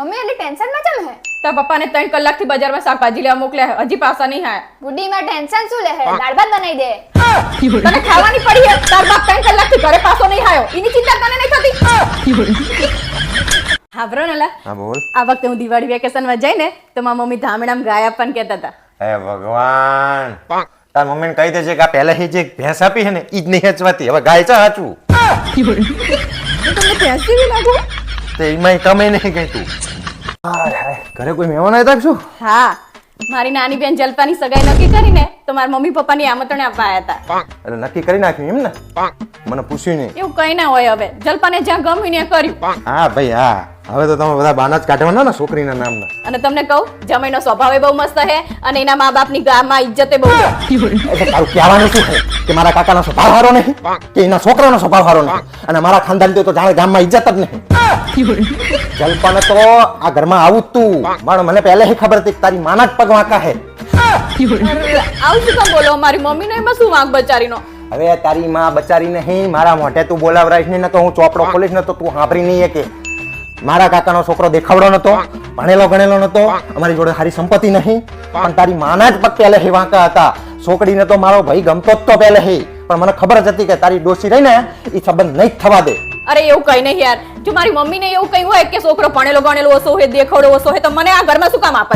Mummy એટલી ટેન્શનમાં ચમ હે? તાર પપ્પાને ત્રણ કલાકથી બજારમાં શાકભાજી લેવા મોકલ્યા હે. હજી પાછા નહીં આયા. બુઢીમાં ટેન્શન શું લે હે? દાળ ભાત બનાવી દે. તને ખાવાની પડી હે. તાર બાપ ત્રણ કલાકથી ઘરે પાછો નહીં આયો. એની ચિંતા તને નહીં થતી? હા બ્રો નલા હા બોલ. આ વખતે હું દિવાળી વેકેશનમાં જઈને તો મારા મમ્મી ધામણામ ગાયા પણ કહેતા હતા. હે ભગવાન. તાર મમ્મીને કહી દેજે કે આ પહેલા જે ભેંસ આપી છે ને ઈ જ નહીં હેચવાતી. હવે ગાય ચા હાચું હું તમને ભેંસી બી લાગુ? તો એમાં તમે નહીં કઈ તું. હાય હાય, ઘરે કોઈ મહેમાન આવ્યા હતા કે શું? હા મારી નાની બેન જલપાની સગાઈ નક્કી કરીને તો મારા મમ્મી પપ્પાની આમંત્રણ આપવા આવ્યા હતા. એટલે નક્કી કરી નાખ્યું એમ ને? મને પૂછ્યું નહીં. એવું કઈ ના હોય હવે. જલપાને જ્યાં ગમ્યું ને કર્યું. હા ભાઈ હા. હવે તો તમે બધા બાના જ કાઢવાના ને છોકરીના નામના. અને તમને કહું જમાઈનો સ્વભાવ બહુ મસ્ત છે અને એના મા બાપની ગામમાં ઇજ્જતે બહુ છે. એટલે તારું કહેવાનું શું છે? કે મારા કાકાનો સ્વભાવ સારો નહીં કે એના છોકરાનો સ્વભાવ સારો નહીં અને મારા ખાનદાન તો જાણે ગામમાં ઇજ્જત જ નહીં જલપાને તો આ ઘરમાં આવું તું. પણ મને પહેલેથી ખબર હતી કે તારી માના જ પગ વાંકા હે? આવું શું કામ બોલો મારી મમ્મીને એમાં શું વાંક બચારીનો? હવે તારી માં બચારી નહીં મારા મોઢે તું બોલાવરાઈશ નહીં ને તો હું ચોપડો ખોલીશ ને તો તું સાંભળી નહીં કે મારા કાકાનો છોકરો દેખાવડો નતો ભણેલો ગણેલો નતો અમારી જોડે સારી સંપત્તિ નહીં. પણ તારી માના જ પગ પહેલે હે વાંકા હતા. છોકરીને તો મારો ભાઈ ગમતો જ તો પહેલે હે. પણ મને ખબર જ હતી કે તારી ડોસી રહી ને એ સંબંધ નહીં થવા દે. અરે એવું કઈ નહીં યાર. જો મારી મમ્મીને એવું કહ્યું હોય કે છોકરો ભણેલો ગણેલો ઓછો હોય દેખાવડો ઓછો હોય તો મને આ ઘરમાં શું કામ આપે?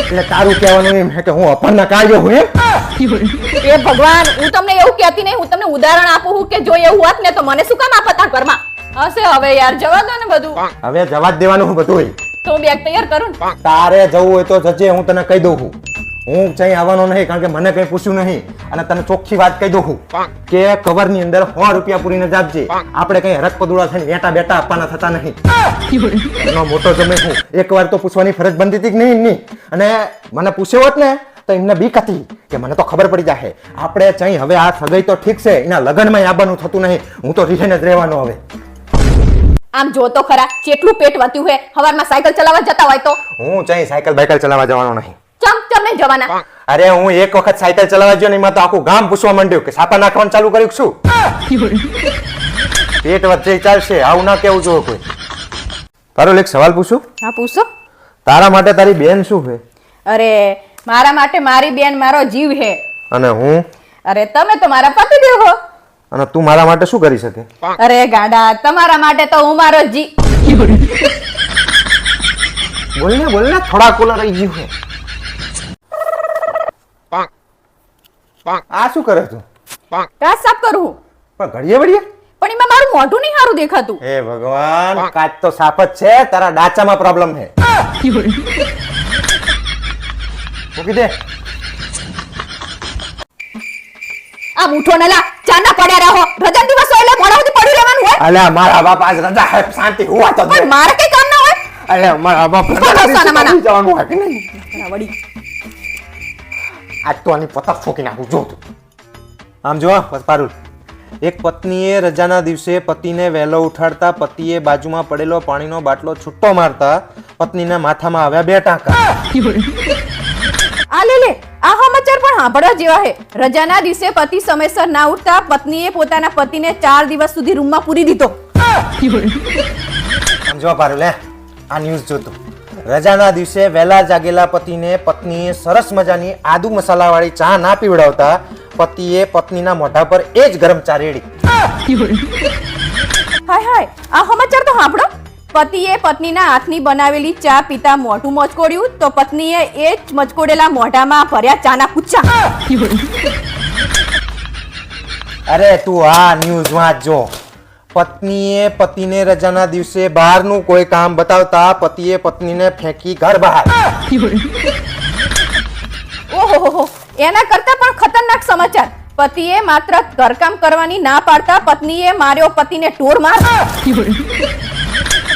એટલે તારું કહેવાનું એમ કે હું અપરના કાર્ય હું એ ભગવાન હું તમને એવું કહેતી નહીં હું તમને ઉદાહરણ આપું છું કે જો એવું હોત ને તો મને શું કામ આપત આ ઘરમાં? હશે હવે યાર જવા દો ને બધું. હવે જવા જ દેવાનું હું બધું તો હું બેગ તૈયાર કરું ને? તારે જવું હોય તો જજે હું તને કહી દઉં છું. હું ક્યાંય આવવાનો નહીં કારણ કે મને કઈ પૂછ્યું નહીં. અને તને ચોખ્ખી વાત કહી દઉં કે કવરની અંદર સો રૂપિયા પૂરીને જાપજે. આપણે કઈ હરક પદુડા થઈને બેટા બેટા આપવાના થતા નહીં. એનો મોટો જમે હું. એકવાર તો પૂછવાની ફરજ બનતી હતી કે નહીં એમની? અને મને પૂછ્યો હોત ને તો એમને બીક હતી કે મને તો ખબર પડી જાય આપણે ચાઈ હવે આ સગાઈ તો ઠીક છે એના લગ્નમાં આવવાનું થતું નહીં. હું તો રીઝન જ રહેવાનો હવે. આમ જો તો ખરા કેટલું પેટ વધ્યું હે હવારમાં સાયકલ ચલાવવા જતા હોય તો? હું ચાઈ સાયકલ બાયકલ ચલાવવા જવાનો નહીં. ચમ ચમ નહીં જવાના? અરે હું એક વખત સાયકલ ચલાવવા ગયો ને એમાં તો આખું ગામ પૂછવા માંડ્યું કે સાપા નાખવાનું ચાલુ કર્યું શું? પેટ વધે ચાલશે આવું ના કેવું જો કોઈ. તારો એક સવાલ પૂછું? હા પૂછો. તારા માટે તારી બેન શું છે? અરે મારા માટે મારી બેન મારો જીવ હે અને હું? અરે તમે તો મારા પતિદેવ હો. અને તું મારા માટે શું કરી શકે? અરે ગાડા તમારા માટે તો હું મારો જી બોલને બોલને થોડા કોલા રહી ગયું છે આ શું કરે તું? કાચ સાફ કરું પણ ઘડીએ વળીએ પણ એમાં મારું મોઢું નહીં સારું દેખાતું. હે ભગવાન કાચ તો સાફ જ છે તારા ડાચામાં પ્રોબ્લેમ છે મૂકી દે. આ મૂઠો નલા. ચાના પડ્યા રહો. રજા દિવસ એટલે મોડા સુધી પડ્યું રહેવાનું હોય. અલે મારા બાપ આજ રજા હે શાંતિ હુવા તો પણ મારે કઈ કામ ના હોય. અલે મારા બાપ. જવાનું હોય કે નહીં? આ આજ તો આની પતક ઠોકી નાખું જો તું. આમ જો પારુલ. એક પત્નીએ રજાના દિવસે પતિને વહેલો ઉઠાડતા પતિએ બાજુમાં પડેલો પાણીનો બાટલો છૂટો મારતા પત્નીના માથામાં આવ્યા બે ટાંકા. આ લે લે. આ સમાચાર પણ સાંભળવા જેવા છે. રજાના દિવસે પતિ સમયસર ના ઉઠતા પત્નીએ પોતાના પતિને ચાર દિવસ સુધી રૂમમાં પૂરી દીધો. સમજવા જો લે. આ ન્યૂઝ જોતો. રજાના દિવસે વહેલા જાગેલા પતિને પત્નીએ સરસ મજાની આદુ મસાલાવાળી ચા ના પીવડાવતા પતિએ પત્નીના મોઢા પર એ જ ગરમ ચા રેડી. હાય હાય. આ સમાચાર તો સાંભળો. પતિએ પત્નીના હાથની બનાવેલી ચા પીતા મોઢું મચકોડ્યું તો પત્નીએ એ જ મચકોડેલા મોઢામાં ભર્યા ચાના કુચ્ચા અરે તું આ ન્યૂઝ વાંચજો પત્નીએ પતિને રજાના દિવસે બહારનું કોઈ કામ બતાવતા પતિએ પત્નીને ફેંકી ઘર બહાર. ઓહો એના કરતા પણ ખતરનાક સમાચાર. પતિએ માત્ર ઘરકામ કરવાની ના પાડતા પત્નીએ માર્યો પતિને ટોર માર.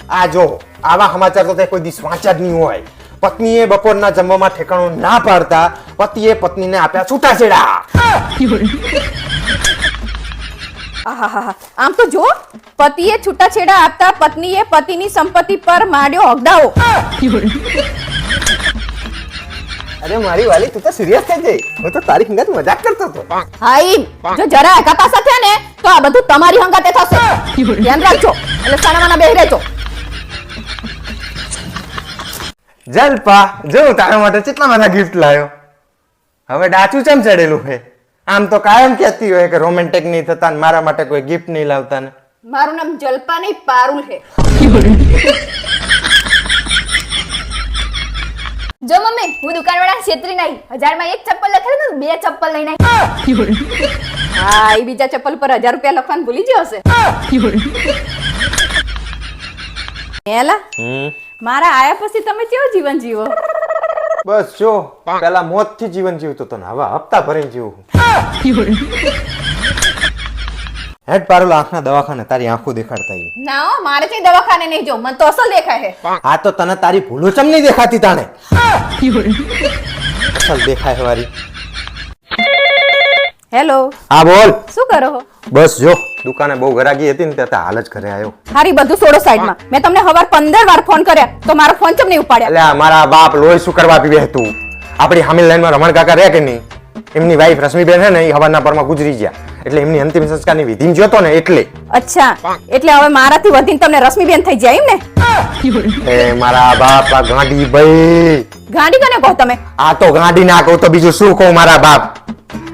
આ જો આવા સમાચાર તો તે કોઈ દિવસ વાંચ્યા જ નહીં હોય. પત્નીએ બપોરના જમવામાં ઠેકાણું ના પાડતા પતિએ પત્નીને આપ્યા છૂટાછેડા. આહાહાહા. આમ તો જો પતિએ છૂટાછેડા આપતા પત્નીએ પતિની સંપત્તિ પર માંડ્યો અગડાઓ અરે મારી વાલી તું તો સિરિયસ થઈ ગઈ. હું તો તારી હંગાત મજાક કરતો હતો. હાઈ જો જરા એકા સાથે ને તો આ બધું તમારી હંગાતે થશે. ધ્યાન રાખજો. એટલે સાનામાના બેહી રહેજો. જલપા જો તારા માટે કેટલા બધા ગિફ્ટ લાવ્યો હવે ડાચું ચમ ચડેલું છે? આમ તો કાયમ કહેતી હોય કે રોમેન્ટિક નહીં થતા ને મારા માટે કોઈ ગિફ્ટ નહીં લાવતા ને. મારું નામ જલપા નહીં પારુલ હે જો મમ્મી હું દુકાનવાળા છેતરી નહીં હજારમાં એક ચપ્પલ લખેલું ને બે ચપ્પલ લઈને આવી હા એ બીજા ચપ્પલ પર હજાર રૂપિયા લખવાનું ભૂલી ગયો હશે. એલા હમ. મારા આયા પછી તમે કેવું જીવન જીવો? બસ જો પેલા મોતથી જીવન જીવતો તો ને હવે હપ્તા ભરીને જીવું હેડ પારુલ આંખના દવાખાને તારી આંખો દેખાડતા ઈ. ના હો, મારે કઈ દવાખાને નહીં જો મને તો અસલ દેખાય છે. આ તો તને તારી ભૂલો ચમ નહીં દેખાતી તાણે. અસલ દેખાય વારી. હેલો હા બોલ. શું કરો છો બસ જો. દુકાને બહુ ગરાગી હતી ને ત્યાં હાલ જ ઘરે આવ્યો. હારી બધું છોડો સાઈડમાં. મેં તમને હવાર પંદર વાર ફોન કર્યા તો મારો ફોન ચમ નહીં ઉપાડ્યા? એટલે મારા બાપ લોહી શું કરવા પીવે હતું. આપણી હામિલ લાઈનમાં રમણ કાકા રહે કે નહીં? એમની વાઈફ રશ્મિબેન છે ને એ હવાના પરમાં ગુજરી ગયા. એટલે એમની અંતિમ સંસ્કારની વિધિ જોતો ને એટલે. અચ્છા એટલે હવે મારાથી વધીને તમને રશ્મિબેન થઈ જાય એમ ને? એ મારા બાપ ગાંડી ભાઈ ગાંડી કને કહો તમે? આ તો ગાંડી ના કહો તો બીજું શું કહો મારા બાપ?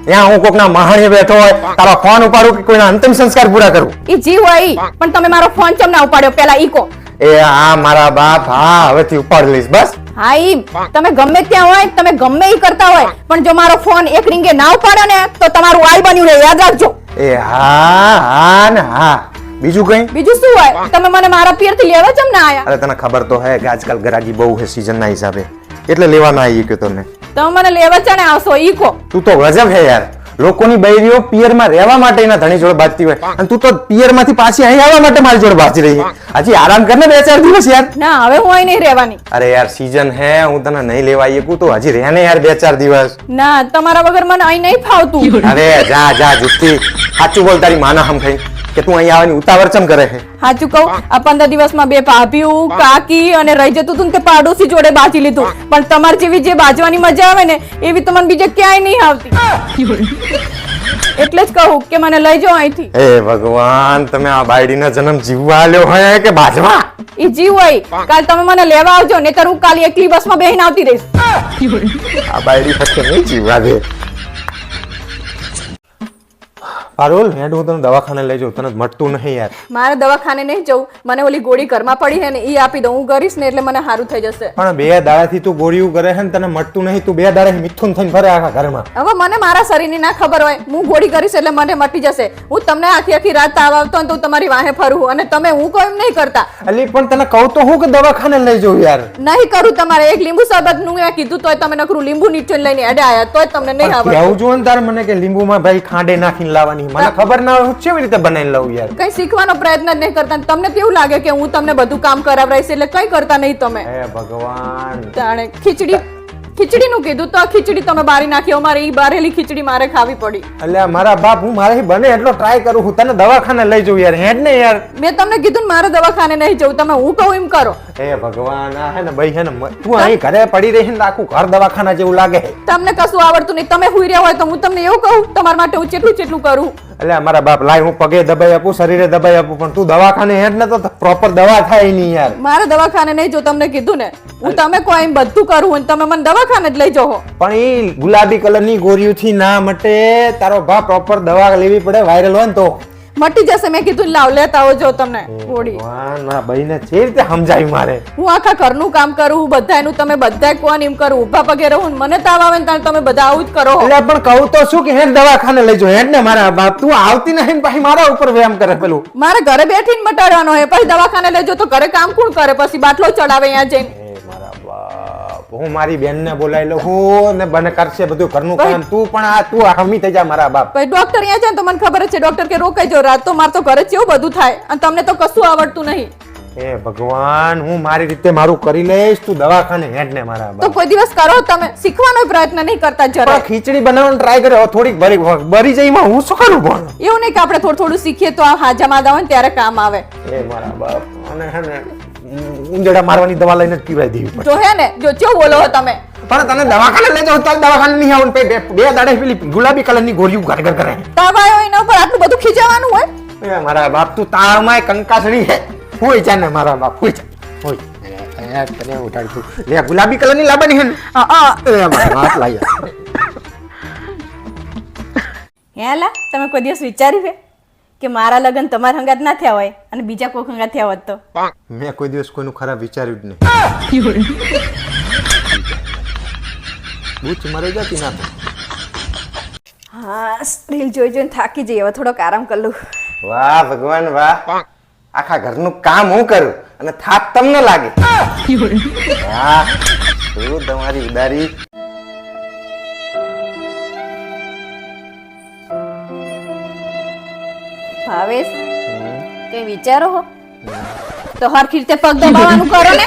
ત્યાં હું કોકના મહાણી બેઠો હોય તારો ફોન ઉપાડું કે કોઈના અંતિમ સંસ્કાર પૂરા કરું? ઈ જી હોય પણ તમે મારો ફોન ચમ ના ઉપાડ્યો? પેલા ઈકો એ હા મારા બાપ હા હવેથી ઉપાડી લઈશ બસ. હા ઈ તમે ગમે ત્યાં હોય તમે ગમે ઈ કરતા હોય પણ જો મારો ફોન એક રિંગે ના ઉપાડો ને તો તમારું આઈ બન્યું રહે યાદ રાખજો. એ હા હા ને હા. બીજું કઈ? બીજું શું હોય? તમે મને મારા પિયરથી લેવા ચમ ના આયા? અરે તને ખબર તો હે કે આજકાલ ગરાગી બહુ છે સીઝન ના હિસાબે. એટલે લેવાના આવી ગયો તને? તમે મને લેવા ચણે આવશો ઈ તું તો ગજબ હે યાર. લોકોની બૈરીઓ પિયરમાં રહેવા માટે એના ધણી જોડે બાજતી હોય. અને તું તો પિયરમાંથી પાછી અહીં આવવા માટે મારી જોડે બાજી રહી છે હજી આરામ કર ને બે ચાર દિવસ યાર. ના હવે હું અહીં નહીં રહેવાની. અરે યાર સીઝન હે હું તને નહીં લેવા આવી તો હજી રહેને યાર બે ચાર દિવસ. ના તમારા વગર મને અહીં નહીં ફાવતું. અરે જા જા જુસ્તી સાચું બોલ તારી માના હમ ખાઈ. કે તું અહીંયા આવવાની ઉતાવળ ચમ કરે છે? સાચું કહું આ પંદર દિવસમાં બે ભાભીઓ કાકી અને રહી જતું તું તે પાડોશી જોડે બાજી લીધું. પણ તમાર જેવી જે બાજવાની મજા આવે ને એવી તમને બીજે ક્યાંય નહીં આવતી. એટલે જ કહું કે મને લઈ જાઓ અહીંથી. હે ભગવાન તમે આ બાયડીનો જન્મ જીવવા લ્યો હોય કે બાજવા? એ જીવ હોય. કાલ તમે મને લેવા આવજો નહીતર હું કાલ એકલી બસમાં બેહીને આવતી રહીશ. આ બાયડી ફક્ત નહીં જીવવા દે. પારુલ હેડ હું તને દવાખાને લઈ જાઉં તને મટતું નહીં યાર. મારે દવાખાને નહીં જવું મને ઓલી ગોળી ઘરમાં પડી હે ને એ આપી દઉં. હું કરીશ ને એટલે મને સારું થઈ જશે. પણ બે દાડાથી તું ગોળીઓ કરે હે ને તને મટતું નહીં તું બે દાડા મિથુન થઈને ફરે આખા ઘરમાં. હવે મને મારા શરીરની ના ખબર હોય. હું ગોળી કરીશ એટલે મને મટી જશે. હું તમને આખી આખી રાત તાવ આવતો તો તમારી વાહે ફરું અને તમે હું કોઈ નહીં કરતા. અલી પણ તને કહું તો હું કે દવાખાને લઈ જાઉં યાર. નહીં કરું તમારે. એક લીંબુ શરબતનું મેં કીધું તોય તમે નકરું લીંબુ નીચે લઈને અડે આયા તોય તમને નહીં આવડે કેવું જો ને તારે મને કે લીંબુમાં ભાઈ ખાંડે નાખીને લાવવાની મને ખબર ના હોય હું કેવી રીતે બનાવીને લઉં યાર? કઈ શીખવાનો પ્રયત્ન જ નહીં કરતા. તમને કેવું લાગે કે હું તમને બધું કામ કરાવરાઈશ એટલે કઈ કરતા નહીં તમે? હે ભગવાન. જાણે ખીચડી ખીચડીનું કીધું તો ખીચડી તમે બારી નાખી અમારે ઈ બારેલી ખીચડી મારે ખાવી પડી. એટલે મારા બાપ હું મારાથી બને એટલો ટ્રાય કરું હું તને દવાખાને લઈ જાઉં યાર હેડ ને યાર. મેં તમને કીધું ને મારે દવાખાને નહીં જવું તમે હું કહું એમ કરો. હે ભગવાન આ હે ને ભાઈ હે ને તું અહીં ઘરે પડી રહી છે ને આખું ઘર દવાખાના જેવું લાગે તમને કશું આવડતું નહીં તમે હુઈ રહ્યા હોય તો હું તમને એવું કહું તમારા માટે હું ચેટલું ચેટલું કરું. એટલે મારા બાપ લાય હું પગે દબાઈ આપું શરીરે દબાઈ આપું પણ તું દવાખાને હેડ ને તો પ્રોપર દવા થાય નહીં યાર. મારે દવાખાને નહીં જો તમને કીધું ને. હું તમે કોઈ એમ બધું કરું અને તમે મને દવાખાને જ લઈ જાઓ. પણ એ ગુલાબી કલરની ગોરીઓથી ના મટે તારો ભા પ્રોપર દવા લેવી પડે વાયરલ હોય ને તો. મટી જશે. મેં કીધું લાવ લેતા આવજો તમને ગોળી ના મારા જે રીતે સમજાય મારે. હું આખા ઘરનું કામ કરું બધાયનું તમે બધાય કોણ એમ કરું ઊભા પગે રહું મને તાવ આવે ને તાણ તમે બધા આવું જ કરો. એટલે પણ કહું તો શું કે હેડ દવાખાને લઈ જાઉં હેડ ને મારા બાપ તું આવતી નહીં ને પછી મારા ઉપર વ્યાયામ કરે પેલું. મારે ઘરે બેઠીને મટાડવાનો હે પછી દવાખાને લેજો તો ઘરે કામ કોણ કરે? પછી બાટલો ચડાવે અહીંયા જઈને. મારા હું મારી બેનને બોલાવી લઉં. હું ને બને કરશે બધું ઘરનું કામ. તું પણ આ તું હમી થઈ જા મારા બાપ. ભાઈ ડોક્ટર અહીંયા છે તો મને ખબર છે ડોક્ટર કે રોકાઈ જો રાત તો મારે તો ઘરે જ બધું થાય. અને તમને તો કશું આવડતું નહીં. હે ભગવાન હું મારી રીતે મારું કરી લઈશ તું દવાખાને હેડ ને મારા તો કોઈ દિવસ કરો તમે શીખવાનો પ્રયત્ન નહીં કરતા જરા ખીચડી બનાવવાનો ટ્રાય કર્યો થોડીક બરી બરી જઈમાં હું શું કરું પણ? એવું નહીં કે આપણે થોડું થોડું શીખીએ તો આ હાજા માદા હોય ત્યારે કામ આવે. એ મારા બાપ અને હે ઉંજડા મારવાની દવા લઈને જ પીવાય દેવી પડે. તો હે ને જો ચો બોલો છો તમે? પણ તને દવાખાને લઈ જાવ તો દવાખાને નહીં આવું બે બે દાડે પેલી ગુલાબી કલરની ગોળીઓ ઘર કરે તવાયો એના ઉપર આટલું બધું ખીચાવાનું હોય? એ મારા બાપ તું તાળમાં કંકાસડી હે. હોય જા ને મારા બાપ હોય જા. હોય. તને ઉઠાડું લે ગુલાબી કલરની લાવવાની હે ને. લાવી તમે કોઈ દિવસ વિચાર્યું છે કે મારા લગ્ન તમારા હંગાત ના થયા હોય અને બીજા કોઈ હંગાત થયા હોત તો. મેં કોઈ દિવસ કોઈનું ખરાબ વિચાર્યું જ નહીં. બૂચ મરી જતી ના હા રીલ જોઈ જોઈને થાકી જઈએ. હવે થોડોક આરામ કરી લઉં. વાહ ભગવાન વાહ. આખા ઘરનું કામ હું કરું અને થાક તમને લાગે. હા શું તમારી ઉદારી? ભાવેશ. કઈ વિચારો હો? તો હરખી રીતે પગ દબાવવાનું કરો ને.